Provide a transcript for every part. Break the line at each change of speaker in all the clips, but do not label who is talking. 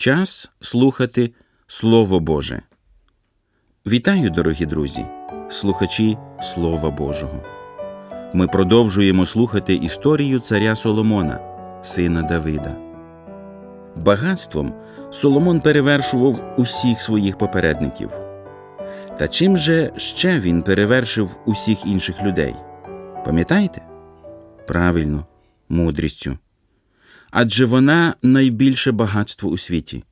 Час слухати Слово Боже. Вітаю, дорогі друзі, слухачі Слова Божого. Ми продовжуємо слухати історію царя Соломона, сина Давида. Багатством Соломон перевершував усіх своїх попередників. Та чим же ще він перевершив усіх інших людей? Пам'ятаєте? Правильно, мудрістю. Адже вона найбільше багатство у світі.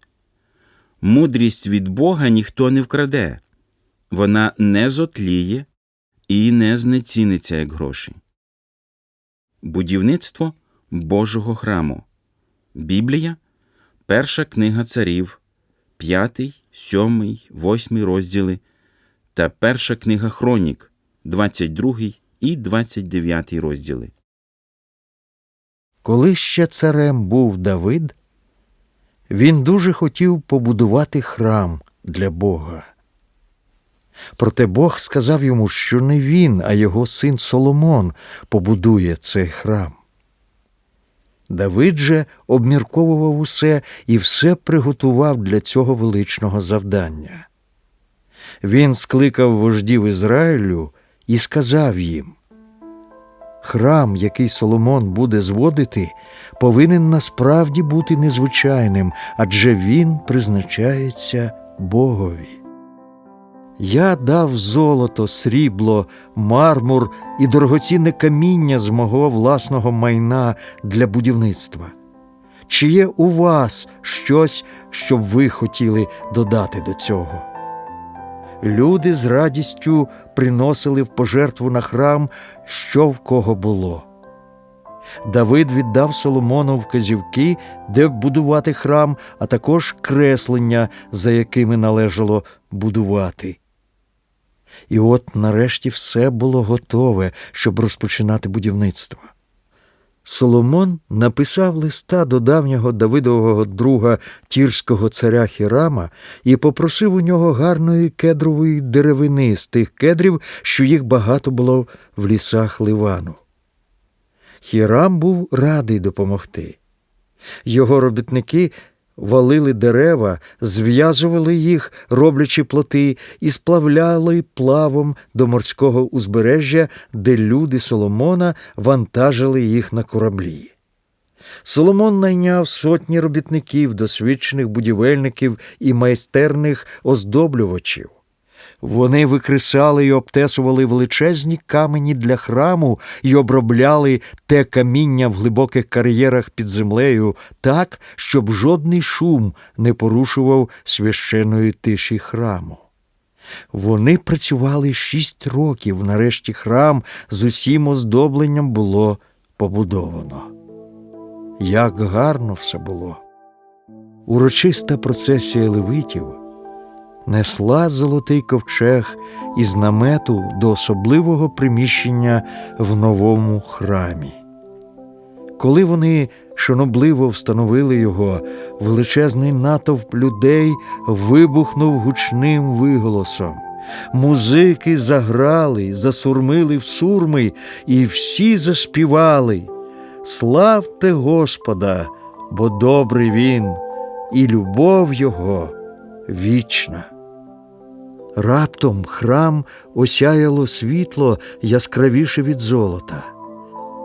Мудрість від Бога ніхто не вкраде, вона не зотліє і не знеціниться як гроші. Будівництво Божого храму. Біблія, перша книга царів, п'ятий, сьомий, восьмий розділи та перша книга Хронік, 22 і 29 розділи.
Коли ще царем був Давид, він дуже хотів побудувати храм для Бога. Проте Бог сказав йому, що не він, а його син Соломон побудує цей храм. Давид же обмірковував усе і все приготував для цього величного завдання. Він скликав вождів Ізраїлю і сказав їм Храм, який Соломон буде зводити, повинен насправді бути незвичайним, адже він призначається Богові. Я дав золото, срібло, мармур і дорогоцінне каміння з мого власного майна для будівництва. Чи є у вас щось, що ви хотіли додати до цього? Люди з радістю приносили в пожертву на храм, що в кого було. Давид віддав Соломону вказівки, де будувати храм, а також креслення, за якими належало будувати. І от нарешті все було готове, щоб розпочинати будівництво. Соломон написав листа до давнього Давидового друга тірського царя Хірама і попросив у нього гарної кедрової деревини з тих кедрів, що їх багато було в лісах Ливану. Хірам був радий допомогти. Його робітники валили дерева, зв'язували їх, роблячи плоти, і сплавляли плавом до морського узбережжя, де люди Соломона вантажили їх на кораблі. Соломон найняв сотні робітників, досвідчених будівельників і майстерних оздоблювачів. Вони викресали і обтесували величезні камені для храму і обробляли те каміння в глибоких кар'єрах під землею так, щоб жодний шум не порушував священної тиші храму. Вони працювали шість років, нарешті храм з усім оздобленням було побудовано. Як гарно все було! Урочиста процесія левитів несла золотий ковчег із намету до особливого приміщення в новому храмі. Коли вони шанобливо встановили його, величезний натовп людей вибухнув гучним виголосом. Музики заграли, засурмили в сурми, і всі заспівали. Славте Господа, бо добрий він, і любов Його вічна. Раптом храм осяяло світло яскравіше від золота.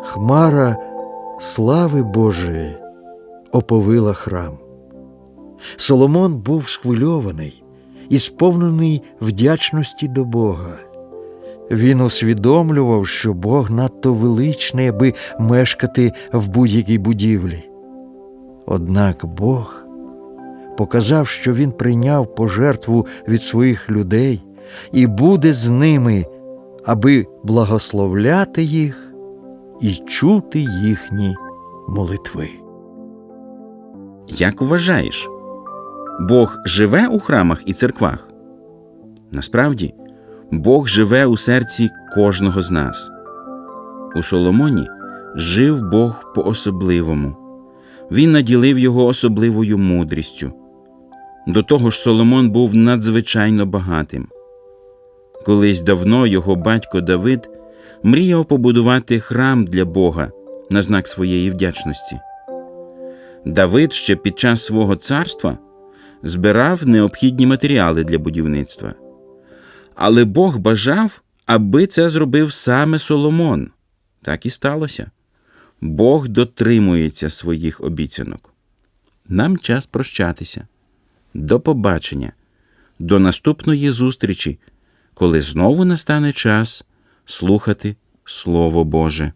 Хмара слави Божої оповила храм. Соломон був схвильований і сповнений вдячності до Бога. Він усвідомлював, що Бог надто величний, аби мешкати в будь-якій будівлі. Однак Бог показав, що він прийняв пожертву від своїх людей і буде з ними, аби благословляти їх і чути їхні молитви.
Як вважаєш, Бог живе у храмах і церквах? Насправді, Бог живе у серці кожного з нас. У Соломоні жив Бог по-особливому. Він наділив його особливою мудрістю. До того ж, Соломон був надзвичайно багатим. Колись давно його батько Давид мріяв побудувати храм для Бога на знак своєї вдячності. Давид ще під час свого царства збирав необхідні матеріали для будівництва. Але Бог бажав, аби це зробив саме Соломон. Так і сталося. Бог дотримується своїх обіцянок. Нам час прощатися. До побачення, до наступної зустрічі, коли знову настане час слухати Слово Боже.